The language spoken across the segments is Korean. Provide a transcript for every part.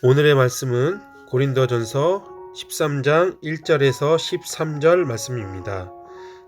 오늘의 말씀은 고린도전서 13장 1절에서 13절 말씀입니다.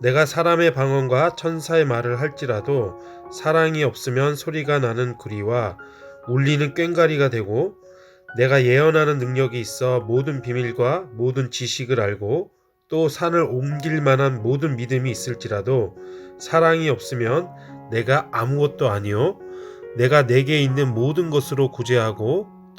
내가 사람의 방언과 천사의 말을 할지라도 사랑이 없으면 소리가 나는 구리와 울리는 꽹과리가 되고 내가 예언하는 능력이 있어 모든 비밀과 모든 지식을 알고 또 산을 옮길 만한 모든 믿음이 있을지라도 사랑이 없으면 내가 아무것도 아니요 내가 내게 있는 모든 것으로 구제하고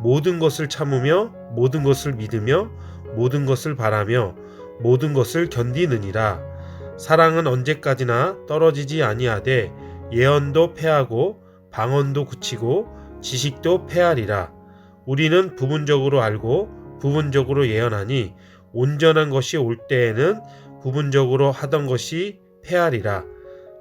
모든 것을 참으며 모든 것을 믿으며 모든 것을 바라며 모든 것을 견디느니라. 사랑은 언제까지나 떨어지지 아니하되 예언도 패하고 방언도 굳히고 지식도 패하리라. 우리는 부분적으로 알고 부분적으로 예언하니 온전한 것이 올 때에는 부분적으로 하던 것이 패하리라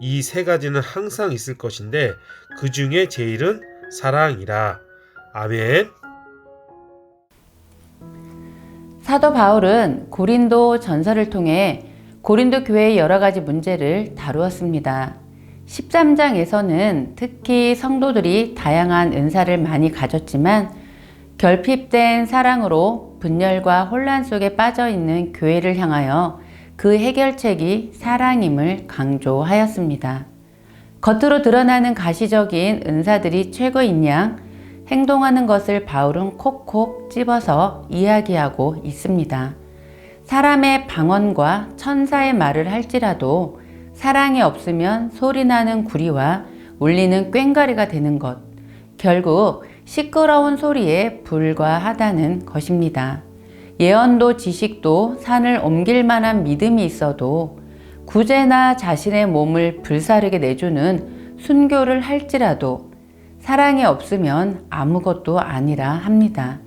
이 세 가지는 항상 있을 것인데 그 중에 제일은 사랑이라. 아멘. 사도 바울은 고린도 전서를 통해 고린도 교회의 여러 가지 문제를 다루었습니다. 13장에서는 특히 성도들이 다양한 은사를 많이 가졌지만 결핍된 사랑으로 분열과 혼란 속에 빠져 있는 교회를 향하여 그 해결책이 사랑임을 강조하였습니다. 겉으로 드러나는 가시적인 은사들이 최고인 양 행동하는 것을 바울은 콕콕 집어서 이야기하고 있습니다. 사람의 방언과 천사의 말을 할지라도 사랑이 없으면 소리나는 구리와 울리는 꽹과리가 되는 것. 결국 시끄러운 소리에 불과하다는 것입니다. 예언도 지식도 산을 옮길 만한 믿음이 있어도 구제나 자신의 몸을 불사르게 내주는 순교를 할지라도 사랑이 없으면 아무것도 아니라 합니다.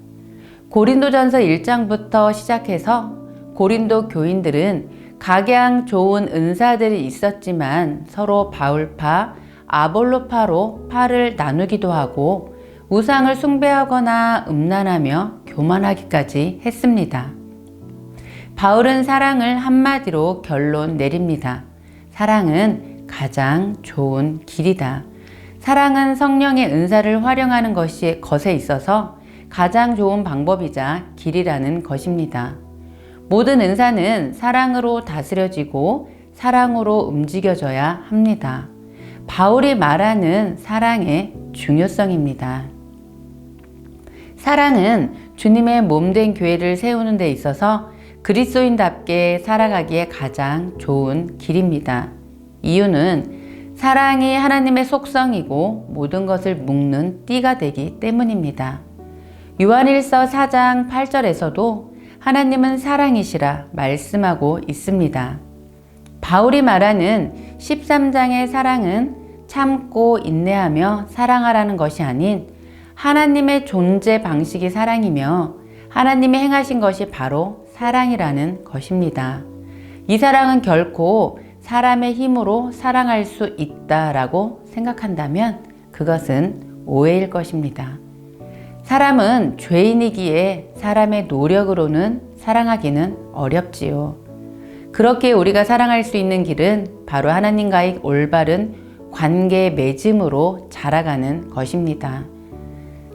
고린도전서 1장부터 시작해서 고린도 교인들은 각양 좋은 은사들이 있었지만 서로 바울파, 아볼로파로 파를 나누기도 하고 우상을 숭배하거나 음란하며 교만하기까지 했습니다. 바울은 사랑을 한마디로 결론 내립니다. 사랑은 가장 좋은 길이다. 사랑은 성령의 은사를 활용하는 것이 것에 있어서 가장 좋은 방법이자 길이라는 것입니다. 모든 은사는 사랑으로 다스려지고 사랑으로 움직여져야 합니다. 바울이 말하는 사랑의 중요성입니다. 사랑은 주님의 몸 된 교회를 세우는 데 있어서 그리스도인답게 살아가기에 가장 좋은 길입니다. 이유는 사랑이 하나님의 속성이고 모든 것을 묶는 띠가 되기 때문입니다. 요한일서 4장 8절에서도 하나님은 사랑이시라 말씀하고 있습니다. 바울이 말하는 13장의 사랑은 참고 인내하며 사랑하라는 것이 아닌 하나님의 존재 방식이 사랑이며 하나님이 행하신 것이 바로 사랑이라는 것입니다. 이 사랑은 결코 사람의 힘으로 사랑할 수 있다라고 생각한다면 그것은 오해일 것입니다. 사람은 죄인이기에 사람의 노력으로는 사랑하기는 어렵지요. 그렇게 우리가 사랑할 수 있는 길은 바로 하나님과의 올바른 관계 맺음으로 자라가는 것입니다.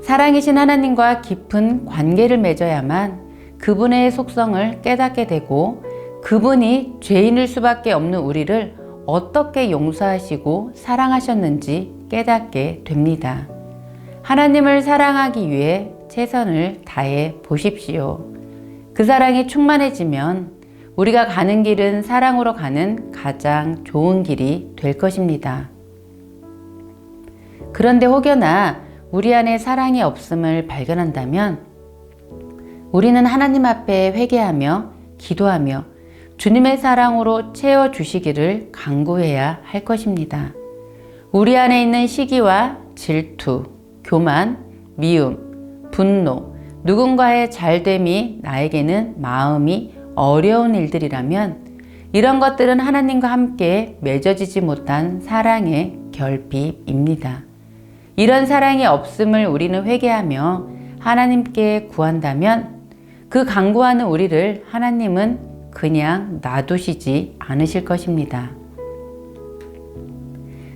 사랑이신 하나님과 깊은 관계를 맺어야만 그분의 속성을 깨닫게 되고 그분이 죄인일 수밖에 없는 우리를 어떻게 용서하시고 사랑하셨는지 깨닫게 됩니다. 하나님을 사랑하기 위해 최선을 다해 보십시오. 그 사랑이 충만해지면 우리가 가는 길은 사랑으로 가는 가장 좋은 길이 될 것입니다. 그런데 혹여나 우리 안에 사랑이 없음을 발견한다면 우리는 하나님 앞에 회개하며 기도하며 주님의 사랑으로 채워 주시기를 강구해야 할 것입니다. 우리 안에 있는 시기와 질투, 교만, 미움, 분노, 누군가의 잘됨이 나에게는 마음이 어려운 일들이라면 이런 것들은 하나님과 함께 맺어지지 못한 사랑의 결핍입니다. 이런 사랑이 없음을 우리는 회개하며 하나님께 구한다면 그 강구하는 우리를 하나님은 그냥 놔두시지 않으실 것입니다.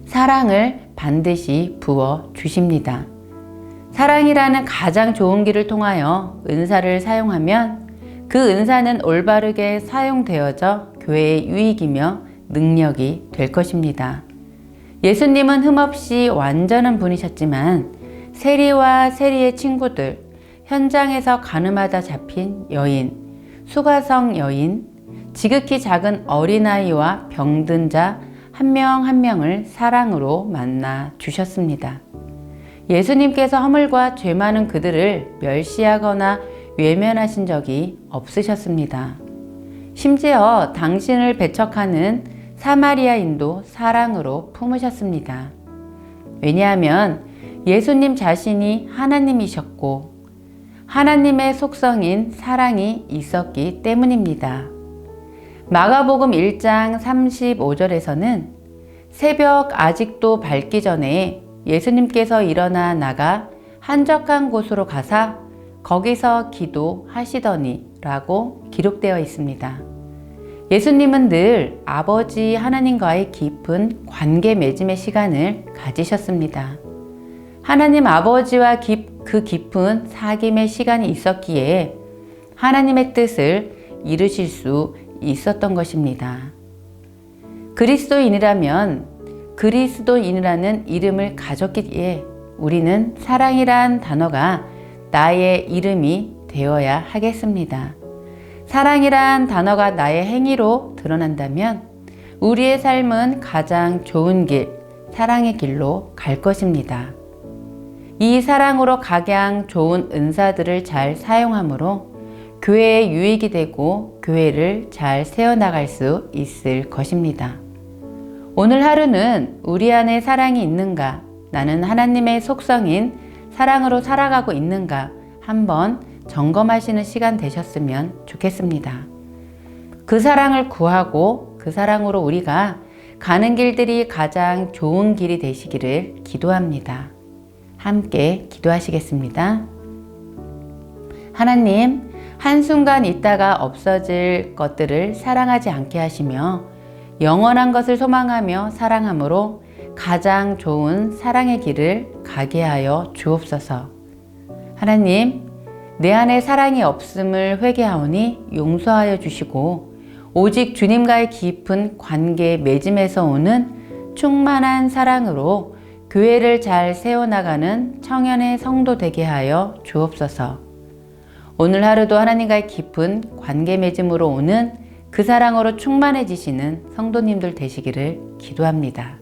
사랑을 반드시 부어 주십니다. 사랑이라는 가장 좋은 길을 통하여 은사를 사용하면 그 은사는 올바르게 사용되어져 교회의 유익이며 능력이 될 것입니다. 예수님은 흠없이 완전한 분이셨지만 세리와 세리의 친구들, 현장에서 가늠하다 잡힌 여인, 수가성 여인, 지극히 작은 어린아이와 병든 자 한 명한 명을 사랑으로 만나 주셨습니다. 예수님께서 허물과 죄 많은 그들을 멸시하거나 외면하신 적이 없으셨습니다. 심지어 당신을 배척하는 사마리아인도 사랑으로 품으셨습니다. 왜냐하면 예수님 자신이 하나님이셨고 하나님의 속성인 사랑이 있었기 때문입니다. 마가복음 1장 35절에서는 새벽 아직도 밝기 전에 예수님께서 일어나 나가 한적한 곳으로 가사 거기서 기도하시더니 라고 기록되어 있습니다. 예수님은 늘 아버지 하나님과의 깊은 관계 맺음의 시간을 가지셨습니다. 하나님 아버지와 깊, 그 깊은 사귐의 시간이 있었기에 하나님의 뜻을 이루실 수 있었던 것입니다. 그리스도인이라면 그리스도인이라는 이름을 가졌기에 우리는 사랑이란 단어가 나의 이름이 되어야 하겠습니다. 사랑이란 단어가 나의 행위로 드러난다면 우리의 삶은 가장 좋은 길, 사랑의 길로 갈 것입니다. 이 사랑으로 각양 좋은 은사들을 잘 사용함으로 교회의 유익이 되고 교회를 잘 세워나갈 수 있을 것입니다. 오늘 하루는 우리 안에 사랑이 있는가? 나는 하나님의 속성인 사랑으로 살아가고 있는가? 한번 점검하시는 시간 되셨으면 좋겠습니다. 그 사랑을 구하고 그 사랑으로 우리가 가는 길들이 가장 좋은 길이 되시기를 기도합니다. 함께 기도하시겠습니다. 하나님, 한순간 있다가 없어질 것들을 사랑하지 않게 하시며 영원한 것을 소망하며 사랑함으로 가장 좋은 사랑의 길을 가게 하여 주옵소서. 하나님, 내 안에 사랑이 없음을 회개하오니 용서하여 주시고 오직 주님과의 깊은 관계 맺음에서 오는 충만한 사랑으로 교회를 잘 세워나가는 청년의 성도 되게 하여 주옵소서. 오늘 하루도 하나님과의 깊은 관계 맺음으로 오는 그 사랑으로 충만해지시는 성도님들 되시기를 기도합니다.